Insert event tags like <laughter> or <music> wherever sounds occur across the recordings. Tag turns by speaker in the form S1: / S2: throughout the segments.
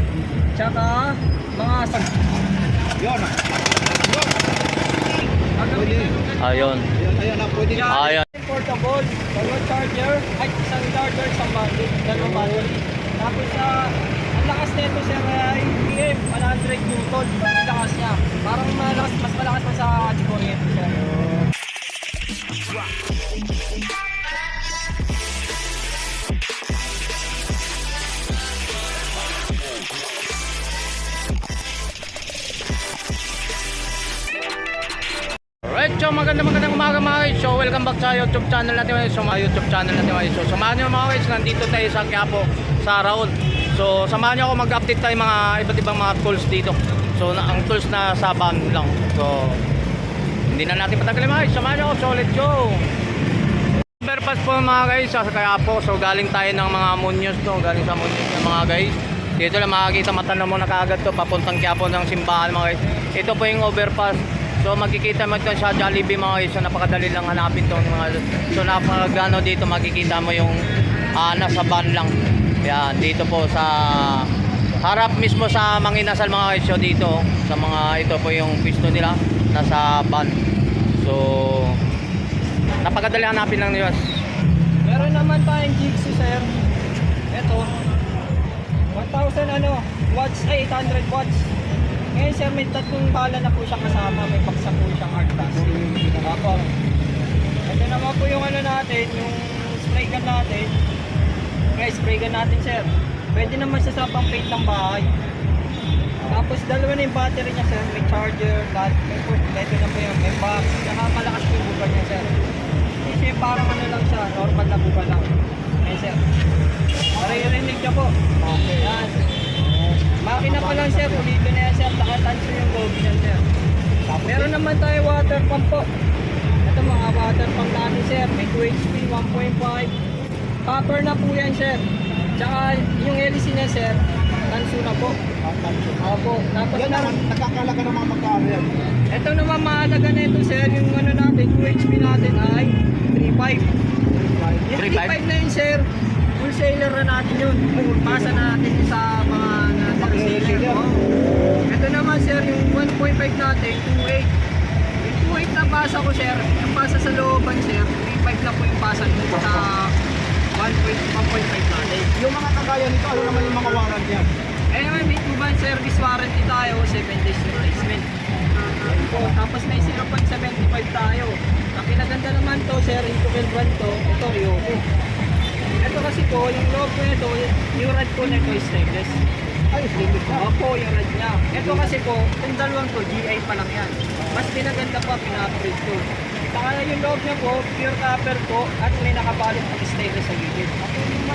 S1: brake, tsaka mga sag...
S2: Yun. Pwede.
S3: Ayun.
S2: Na, pwede.
S3: Ayun.
S1: Portable, dalawang charger, ay isang charger, isang battery, dalawang battery. Tapos sa ang lakas nito sir ay PM, 100 Newton, ang lakas niya. Parang malakas, mas malakas pa sa kuryente sir.
S3: Alright, so maganda magandang umaga mga guys. So welcome back sa YouTube channel natin guys. So mga YouTube channel natin guys. So samahan nyo mga guys, nandito tayo sa Quiapo, sa Raon. So samahan nyo ako mag-update tayo mga iba't ibang mga tools dito. So na, ang tools na sa van lang. So hindi na natin patagalin mga guys. Samahan nyo ako. So let's go. Overpass po mga guys sa Quiapo. So galing tayo ng mga Munyos to. Galing sa Munyos ng mga guys. Dito lang makikita matan mo na kaagad to papuntang Quiapo ng simbahan mga guys. Ito po yung overpass. So makikita mo ito sa Jollibee mga guys. So napakadali lang hanapin to mga So napakagano dito makikita mo yung ah, nasa van lang. Yan dito po sa harap mismo sa Manginasal mga guys. So dito sa mga ito po yung pisto nila nasa van. So napakadali hanapin lang nila.
S1: Meron naman tayong Jigsaw sir. Ito. 1,000 ano, watts, ay 800 watts. Ngayon sir, may tatlong bala na po siya kasama. May paksa po siyang hard pass. Apo. Ito naman po yung ano natin, yung spray gun natin. Okay, spray gun natin sir. Pwede naman siya sa pang paint ng bahay. Tapos dalawa na yung battery niya sir. May charger, bat, may po, ito na po yung may box. Saka malakas po yung buka niya sir. Kasi parang ano lang siya, normal na buka lang. Ayan sir. Maririnig niya po. Okay. Yan. Makina pa lang sir, pulito na yan sir. Nakatanso yung gobi niyan sir. Meron naman tayo water pump po. Ito mga water pump natin sir. May 2 HP, 1.5. Copper na po yan sir. Tsaka yung LC niya sir, tanso na po. Opo. Tapos
S2: Yan naman,
S1: meron,
S2: nakakalaga ng mga magkano yan.
S1: ito naman mahalaga na ito sir, yung ano natin, 2 HP natin ay 3.5. Yung
S3: 3.5?
S1: 3.5 na yun sir, wholesaler na natin yun. Pasa natin sa mga Oh. Ito naman sir, yung 1.5 natin, 2.8. Yung 2.8 na basa ko sir, yung basa sa looban sir, 3.5 lang po yung basa dun sa 1.5 natin.
S2: Yung mga kagaya nito, ano naman yung mga warranty yan?
S1: Eh naman, may 2 month service warranty tayo, 7 days replacement. Po. Tapos may 0.75 tayo. Ang pinaganda naman to, sir, into brand to, ito Ryoko. Ito kasi po, yung loob ko nito, yung rad ko nito is stainless.
S2: Ay.
S1: Opo, yung rad niya. Ito kasi po, yung dalawang to, GI pa lang yan. Mas pinaganda pa, pina-upgrade ko. Saka yung loob niya po, pure copper po, at may nakabalot na stainless sa gilid.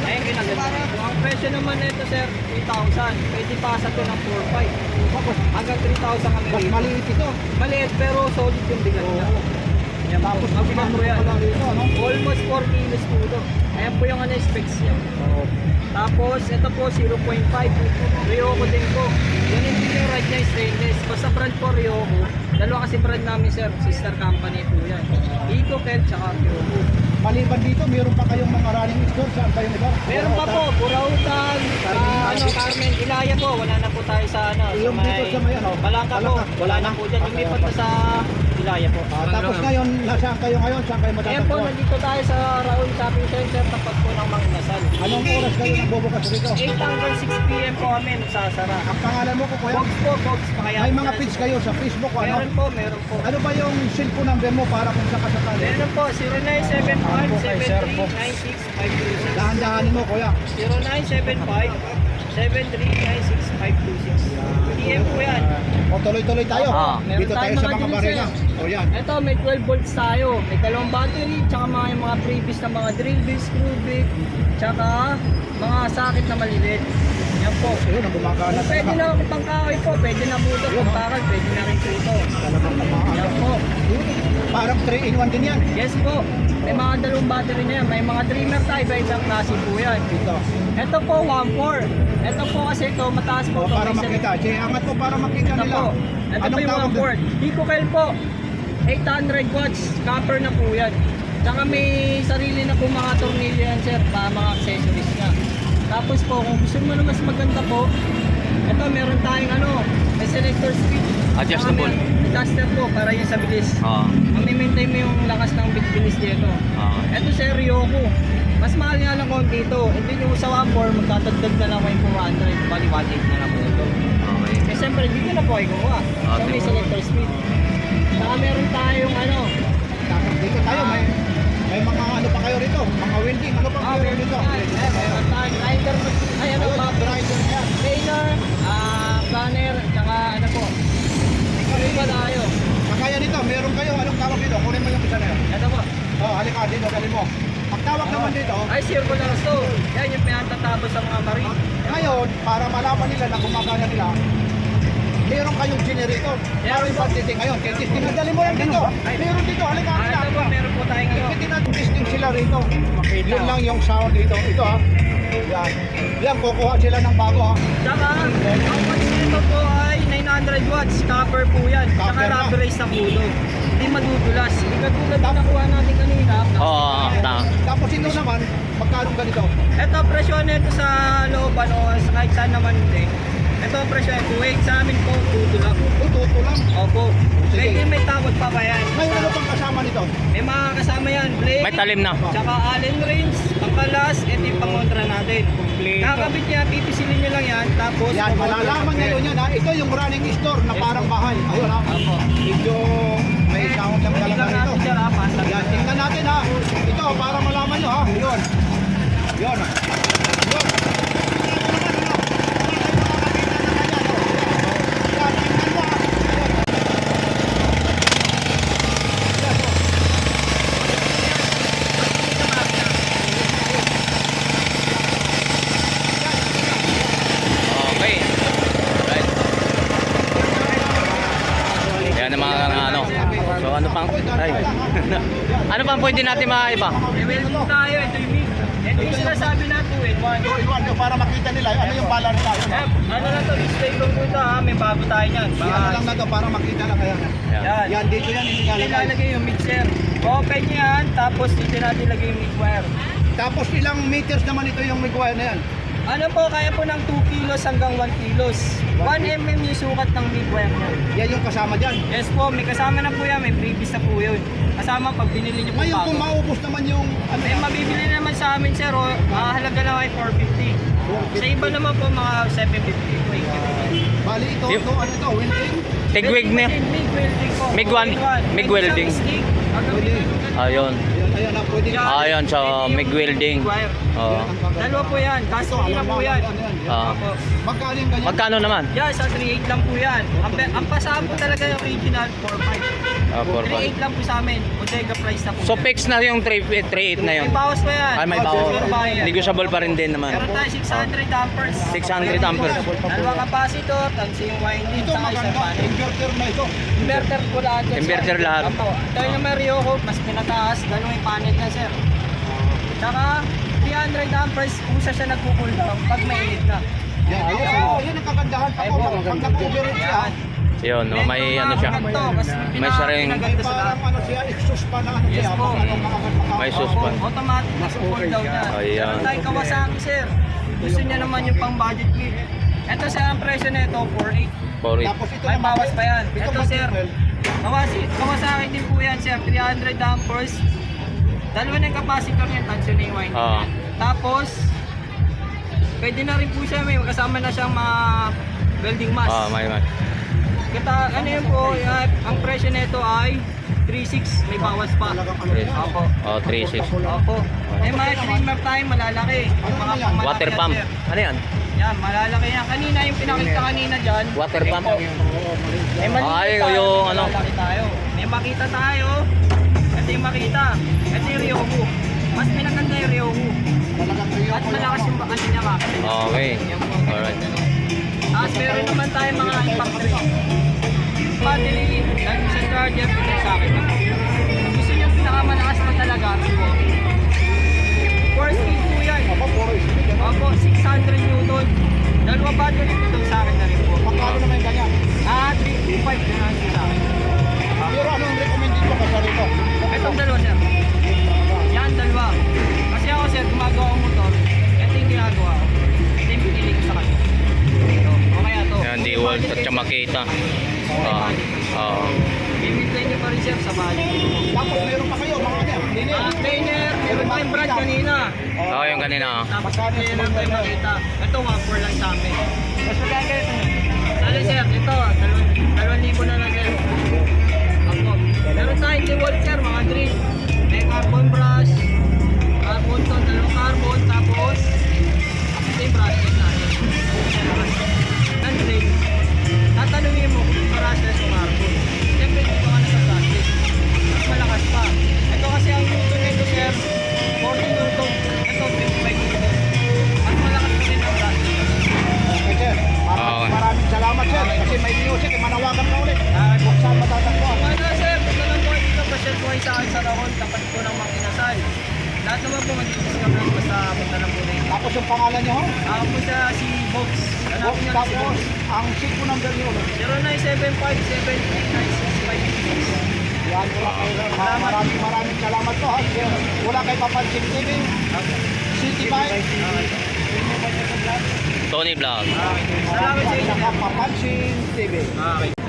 S1: Ayun, ginaganda. Ang presyo naman nito, sir, 3,000. Pwede pasa to ng 4,500. Hanggang 3,000 kami
S2: Mas
S1: rito.
S2: maliit ito.
S1: Maliit pero solid yung bigat niya. Yan po.
S2: Tapos,
S1: Ang bigat
S2: ano
S1: po yan. Almost 4 kilos po ito. Ayan po yung ano specs niya. Tapos, ito po 0.5. Ryoko din po. Yun yung yung rad niya stainless. Basta brand po Ryoko. Dalawa kasi brand namin sir. Sister company po yan. Eco Kel tsaka Ryoko.
S2: Maliban dito, meron pa kayong mga running store. Saan kayong iba?
S1: Meron pa po, Burautan, sa ano, Carmen, Ilaya po, wala na po tayo sa ano,
S2: Yung dito sa may ano,
S1: Balangka po,
S2: Balangka.
S1: wala na po dyan, lumipat na sa Ilaya po.
S2: Ah, tapos ngayon, nasaan kayo ngayon? Saan kayo
S1: Ayan po,
S2: matatagpuan?
S1: nandito tayo sa Raon Shopping Center, tapat po ng Manginasal.
S2: Anong oras kayo nagbubukas rito?
S1: 8 hanggang 6pm po kami nagsasara.
S2: Ang pangalan mo ko, kuya?
S1: Box po, box, pakayaan
S2: May mga page kayo sa Facebook, ano?
S1: Meron po, meron po.
S2: Ano ba yung cellphone number mo para kung sakasakali?
S1: Meron po, 0975-7396-526.
S2: Dahan-dahanin mo, kuya.
S1: 0975-7396-526. PM po yan.
S2: O tuloy-tuloy tayo.
S3: Ah.
S2: Dito tayo sa mga
S1: mga
S2: barena. O yan.
S1: Ito, may 12 volts tayo. May dalawang battery, tsaka mga, yung mga previous na mga drill bit, screw bit, tsaka mga sakit na maliliit. Yan po.
S2: Ayun, ang gumagana
S1: Pwede
S2: talaga.
S1: na pangkakay po, pwede na buto,
S2: Yun,
S1: pangkakay, pwede na rin
S2: gumagana.
S1: Yan po.
S2: Parang 3 in 1 din yan.
S1: Yes po. May mga dalawang battery na yan. May mga trimmer tayo, iba-ibang klase po yan.
S2: Dito.
S1: Ito po, 1.4. Ito po kasi ito, mataas po.
S2: O,
S1: ito,
S2: para makita. Jay, angat mo para makita
S1: Ito
S2: nila.
S1: po. Ito po
S2: Anong
S1: yung
S2: tawag doon?
S1: 1.4. Picokel po. 800 watts. Copper na po yan. Tsaka may sarili na po mga tornilyo yan sir. Para mga accessories niya. Tapos po, kung gusto mo na mas maganda po, ito, meron tayong ano, may selector speed.
S3: Adjustable.
S1: Adjuster po para yung sa bilis.
S3: Oo.
S1: Mamimaintain mo yung lakas ng bilis dito.
S3: Oo.
S1: Ito sir, Ryoko. Mas mahal nga lang konti ito. Hindi nyo sa 1.4, magtatagdag na lang kayo 400. Bali, 1.8 na lang po ito.
S3: Okay.
S1: Eh, siyempre, dito na po ay gumawa.
S3: Ah,
S1: So, may selector speed. Saka meron tayong ano,
S2: dito tayo, may may mga ano pa kayo rito, mga welding, ano pa
S1: ah,
S2: kayo rito?
S1: tayo. Eh, meron tayong grinder, ay ano,
S2: grinder
S1: planer, ah, planner, tsaka ano po. Ikaw ba tayo?
S2: Kagaya nito, meron kayo, anong tawag dito? Kunin mo yung isa na yan.
S1: Ito po.
S2: Oh, halika dito, dalhin mo. Pagtawag naman dito,
S1: Ay, circular stone. Yan yung pinatatabos sa mga marine.
S2: ngayon, para malaman nila na gumagana nila, meron kayong generator.
S1: Yeah,
S2: Para yung pag-testing ngayon. Kaya testing na dali mo yan dito. Meron dito, halika,
S1: Ah,
S2: halika.
S1: ito po, meron po tayong ano.
S2: Hindi natin testing sila rito. Yun lang yung sound dito. Ito ha. Yan. Yan, kukuha sila ng bago ha.
S1: Tsaka, ang watch nito po ay 900 watts. Copper po yan. Tsaka
S2: Copper na.
S1: rubberized ang ulo. Hindi madudulas. Katulad na nakuha natin kanina.
S3: Oo, tama.
S2: Tapos ito naman, magkano ganito?
S1: Ito, presyo nito sa looban o sa kahit saan naman din. Ito, presyo nito. Wait, sa amin po, tuto lang.
S2: Tututo lang.
S1: Opo.
S2: Sige.
S1: Pwede may tawad pa ba yan?
S2: Ngayon ano pang kasama nito?
S1: May mga kasama yan. Blade.
S3: May talim na.
S1: Tsaka Allen range, pangkalas, ito yung pangontra natin. Kakabit niya, pipisilin niyo lang yan, tapos...
S2: Yan, malalaman ngayon yan ha. Ito yung running store na parang bahay. Ayun ha.
S1: Opo.
S2: Medyo may sound lang talaga
S1: rapas.
S2: Yan, tingnan natin ha. Ito, para malaman nyo ha. Yun. Yun. Yun. Yan, tingnan mo ha. Yun.
S3: Okay. Right. Yan ang mga ano. So ano pang ay. <laughs> ano pang pwede natin maiba?
S1: May welding tayo, ito yung MIG. Ito yung sinasabi na 2 in 1.
S2: Yun, yun, yun, para makita nila ano yung. Yun, ha.
S1: Eh, ano na to, display ko po ito ha, may bago tayo niyan.
S2: Yan
S1: Baka,
S2: lang na to para makita lang kaya.
S3: Yan.
S1: yan.
S2: Yan, dito yan inilalagay.
S1: Ilalagay yung mixer. Open yan, tapos dito natin ilagay yung MIG wire.
S2: Tapos ilang meters naman ito yung may wire na yan?
S1: Ano po, kaya po ng 2 kilos hanggang 1 kilos. 1 mm yung sukat ng MIG wire niya.
S2: Yan yung kasama dyan.
S1: Yes po, may kasama na po yan, may previous na po yun. Kasama pag binili niyo po
S2: Ngayon
S1: bago.
S2: kung maubos naman yung ano
S1: May mabibili naman sa amin sir, o, ah, halaga lang ay 450. Sa iba naman po mga 750 po. eh.
S2: Bali ito,
S3: Yep.
S2: ito, ano ito, welding.
S3: Tigwig
S1: Welding
S3: na.
S1: MIG welding po.
S3: MIG one, MIG welding.
S1: mo yan.
S3: Ayun.
S2: Ayan, ayan pwede.
S3: Ah, yan, so,
S1: Pwede yung
S3: MIG welding. Oo.
S1: Dalawa po yan,
S2: Ito,
S1: gasoline na
S2: alam
S1: po yan.
S2: yan, yan.
S3: Ah.
S1: Opo.
S2: Magkano yung ganyan?
S3: Magkano naman?
S1: Yan, sa 3.8 lang po yan. Ang, ang pasahan po talaga yung original 4.5.
S3: Ah, 4.5.
S1: 3.8 lang po sa amin. Bodega price na po.
S3: So fix na yung 3 3.8 na yun.
S1: May bawas pa yan.
S3: Ay may bawo.
S1: Sure ba yan?
S3: Negotiable pa rin din naman.
S1: Meron tayo 600 amperes.
S3: 600 amperes.
S1: Dalawang capacitor, tansi yung winding,
S2: Ito
S1: saka isang
S2: maganda,
S1: panel.
S2: inverter na ito.
S1: Inverter po lahat. yan, sir.
S3: Inverter lahat.
S1: Opo. Ito yung may Ryoko, mas pinataas, dalawang yung panel na sir. Tsaka 300 amperes, kung sa siya down pag mainit na.
S2: Yan, ayun, oh, yan ang kagandahan. Ako,
S1: po,
S2: pag nag-overheat siya.
S3: Yun, no, may ano siya. May saring-
S2: may
S1: pinaganda sa
S2: parang
S1: lahat.
S2: ano siya, exhaust pa na ano
S1: Yes
S2: siya.
S1: po.
S2: pag ano, makagat- makagat-
S3: May
S2: Opo.
S3: sus pa.
S1: Automatic na cool down niya.
S3: Ayan.
S1: Meron tayong Kawasaki sir. Gusto niya naman yung pang budget kit. Ito sir, ang presyo nito 4.8.
S3: For it.
S2: Tapos ito
S1: May
S2: naman,
S1: bawas pa yan.
S2: Ito,
S1: Ito, sir. Kawasi, Kawasaki din po yan sir, 300 amperes. Dalawa na yung capacitor niya, tension na yung winding.
S3: Oo.
S1: Tapos, pwede na rin po siya, may kasama na siyang mga welding mask.
S3: Ah, may may.
S1: Kita, ano yun po, ang presyo nito ay 3.6, may bawas pa.
S2: Ano.
S1: Opo.
S3: Oh, 3.6.
S1: Opo. May mga trimmer tayo malalaki. Mga
S3: Water pump. Ano yan?
S1: Yan, malalaki yan. Kanina yung pinakita kanina dyan.
S3: Water pump.
S1: May maliit
S3: Ay,
S1: tayo,
S3: yung ano.
S1: malalaki tayo. May makita tayo. Ito yung makita. Ito yung Ryoku. Mas pinaganda yung Ryoku. At malakas yung bakal niya ka.
S3: Okay. Alright.
S1: Tapos meron naman tayo mga impact Battery, dahil sa charger, ito sa akin. Kung gusto nyo pinakamalakas pa talaga, ito po. 4 speed po yan.
S2: Opo, puro speed. ano?
S1: Opo, 600 Newton. Dalawa battery ito sa akin na rin po.
S2: Magkano naman yung ganyan?
S1: Ah, 325 na lang sa akin.
S2: Pero anong recommended mo kasi rito?
S1: Itong dalawa sir. Yan, dalawa. Kasi ako sir, gumagawa ang motor. Ito yung ginagawa ko. Ito yung pinili ko sa kanya. Ito. O kaya to.
S3: volt at saka makita. Ah, ah.
S1: Bibigay niyo pa rin sir sa bali.
S2: Tapos meron pa kayo, mga ano, hindi.
S1: Ah, trainer, meron tayong brand kanina.
S3: Oh, yung kanina. ah.
S1: Tapos trainer lang tayo makita. Ito, 1.4 lang sa amin. Mas magkano kayo ito? Dali sir, ito, dalawang dalawang libo na lang sir. Ako. Meron tayong DeWalt sir, mga Lahat naman po mag-discount lang basta punta lang po rin.
S2: Tapos yung pangalan niyo, ho?
S1: Ako po siya si Box. Hanapin niyo lang si
S2: tapos,
S1: Box.
S2: ang seat po number niyo ulit.
S1: 0975-739-6556.
S2: Yan po lang kayo. Maraming maraming salamat po, ha. Sir, Wala kay Papansin TV. City Bike.
S3: Tony Vlog.
S1: Salamat sa inyo.
S2: Papansin TV.
S1: Okay.